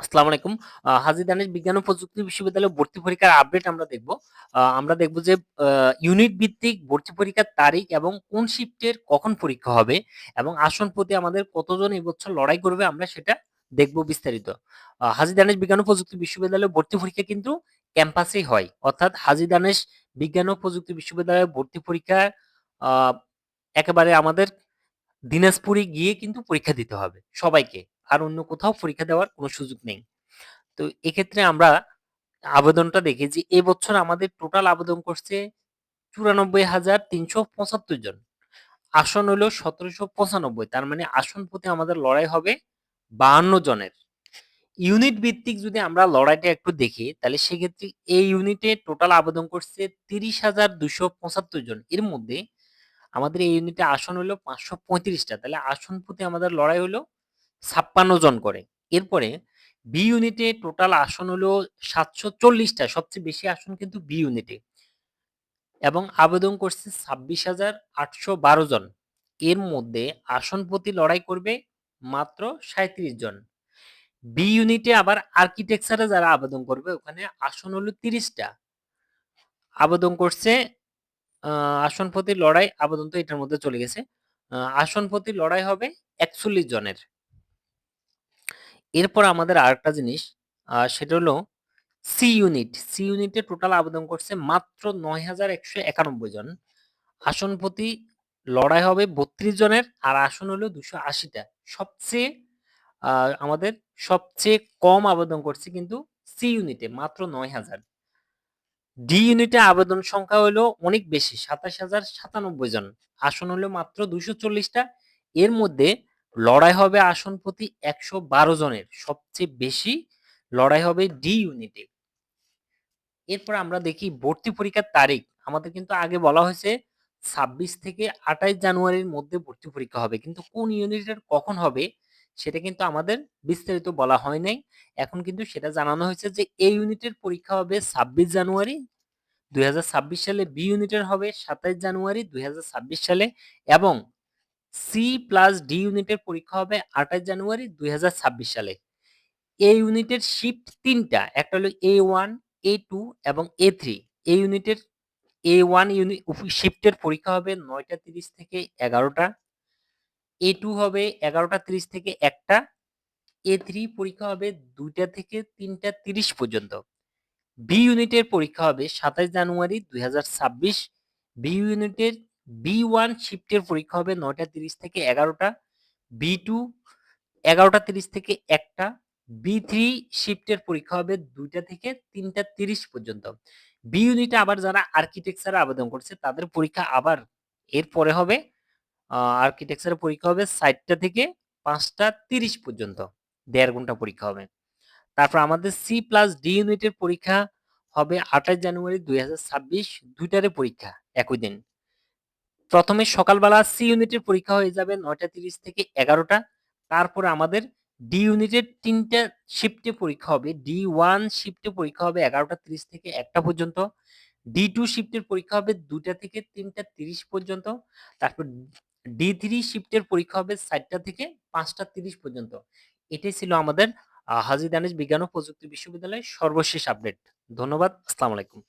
আসসালামু আলাইকুম। হাজী দানেশ বিজ্ঞান ও প্রযুক্তি বিশ্ববিদ্যালয়ে ভর্তি পরীক্ষার আপডেট আমরা দেখব। আমরা দেখব যে ইউনিট ভিত্তিক ভর্তি পরীক্ষার তারিখ এবং কোন শিফটের কখন পরীক্ষা হবে এবং আসন প্রতি আমাদের কতজন এবছর লড়াই করবে আমরা সেটা দেখব বিস্তারিত। হাজী দানেশ বিজ্ঞান ও প্রযুক্তি বিশ্ববিদ্যালয়ে ভর্তি পরীক্ষা কিন্তু ক্যাম্পাসেই হয়। অর্থাৎ হাজী দানেশ বিজ্ঞান ও প্রযুক্তি বিশ্ববিদ্যালয়ে ভর্তি পরীক্ষা একেবারে আমাদের দিনাজপুরে গিয়ে কিন্তু পরীক্ষা দিতে হবে সবাইকে। আর অন্য কোথাও পরীক্ষা দেওয়ার কোনো সুযোগ নেই। তো এক্ষেত্রে আমরা আবেদনটা দেখি যে এবছর আমাদের টোটাল আবেদন করছে ৯৪,৩৭৫ জন। আসন হলো ১৭৯৫ তার মানে আসন প্রতি আমাদের লড়াই হবে ৫২ জনের। ইউনিট ভিত্তিক যদি আমরা লড়াইটা একটু দেখি তাহলে সেক্ষেত্রে এই ইউনিটে টোটাল আবেদন করছে ৩০,২৭৫ জন। এর মধ্যে আমাদের এই ইউনিটে আসন হলো পাঁচশো পঁয়ত্রিশটা তাহলে আসন প্রতি আমাদের লড়াই হলো ৫৬ জন করে। এরপরে বি ইউনিটে টোটাল আসন হলো ৭৪০ টা। সবচেয়ে বেশি আসন কিন্তু বি ইউনিটে। এবং আবেদন করছে ২৬,৮১২ জন। এর মধ্যে আসন প্রতি লড়াই করবে মাত্র ৩৭ জন। বি ইউনিটে আবার আর্কিটেকচারে যারা আবেদন করবে ওখানে আসন হলো ৩০ টা। আবেদন করছে আসন প্রতি লড়াই আবেদন তো এটার মধ্যে চলে গেছে। আসন প্রতি লড়াই হবে ৪১ জনের। এরপর আমাদের আরেকটা জিনিস সেটা হলো সি ইউনিট। সি ইউনিটে টোটাল আবেদন করছে মাত্র ৯,১৯১ জন। আসন প্রতি লড়াই হবে ৩২ জনের আর আসন হলো দুশো আশিটা সবচেয়ে আমাদের সবচেয়ে কম আবেদন করছে কিন্তু সি ইউনিটে মাত্র ৯,০০০। ডি ইউনিটে আবেদন সংখ্যা হলো অনেক বেশি ২৭,০৯৭ জন। আসন হলো মাত্র দুশো চল্লিশটা এর মধ্যে লড়াই হবে আসন প্রতি ১১২ জনের। সবচেয়ে বেশি লড়াই হবে ডি ইউনিটে। এরপর আমরা দেখি ভর্তি পরীক্ষার তারিখ। আমাদের কিন্তু আগে বলা হয়েছে ২৬ থেকে ২৮ জানুয়ারির মধ্যে ভর্তি পরীক্ষা হবে। কিন্তু কোন ইউনিটের কখন হবে সেটা কিন্তু আমাদের বিস্তারিত বলা হয় নাই। এখন কিন্তু সেটা জানানো হয়েছে যে এই ইউনিটের পরীক্ষা হবে ২৬ জানুয়ারি ২০২৬ সালে, বি ইউনিটের হবে ২৭ জানুয়ারি ২০২৬ সালে এবং সি প্লাস ডি ইউনিটের পরীক্ষা হবে ২৮ জানুয়ারি ২০২৬ সালে। এই ইউনিটের শিফট তিনটা একটা হলো A1, A2 এবং এ থ্রি এই ইউনিটের এ ওয়ান ইউনিট শিফটের পরীক্ষা হবে ৯টা ৩০ থেকে ১১টা। A2 হবে ১১টা ৩০ থেকে ১টা। A3 পরীক্ষা হবে দুইটা থেকে ৩টা ৩০ পর্যন্ত। বি ইউনিটের পরীক্ষা হবে ২৭ জানুয়ারি ২০২৬। বি ইউনিটের বি1 শিফটের পরীক্ষা হবে ৯টা ৩০ থেকে ১১টা। বি2 ১১টা ৩০ থেকে ১টা। বি3 শিফটের পরীক্ষা হবে দুইটা থেকে ৩টা ৩০ পর্যন্ত। বি ইউনিটে আবার যারা আর্কিটেকচারে আবেদন করছে, তাদের পরীক্ষা আবার এরপরে হবে, আ আর্কিটেকচারের পরীক্ষা হবে ৪টা থেকে ৫টা ৩০ পর্যন্ত। দেড় ঘণ্টা পরীক্ষা হবে। তারপর আমাদের সি প্লাস ডি ইউনিটের পরীক্ষা হবে ২৮ জানুয়ারি দুই হাজার ছাব্বিশ, দুইটারে পরীক্ষা, একই দিন। প্রথমে সকালবেলা সি ইউনিটের পরীক্ষা হয়ে যাবে ৯টা ৩০ থেকে ১১টা। তারপরে আমাদের ডি ইউনিটের ৩ টা শিফটে পরীক্ষা হবে। ডি1 শিফটে পরীক্ষা হবে ১১টা ৩০ থেকে ১টা পর্যন্ত। ডি2 শিফটের পরীক্ষা হবে ২টা থেকে ৩টা ৩০ পর্যন্ত। তারপর ডি3 শিফটের পরীক্ষা হবে ৪টা থেকে ৫টা ৩০ পর্যন্ত। এটাই ছিল আমাদের হাজী দানেশ বিজ্ঞান ও প্রযুক্তি বিশ্ববিদ্যালয়ের সর্বশেষ আপডেট। ধন্যবাদ। আসসালামু আলাইকুম।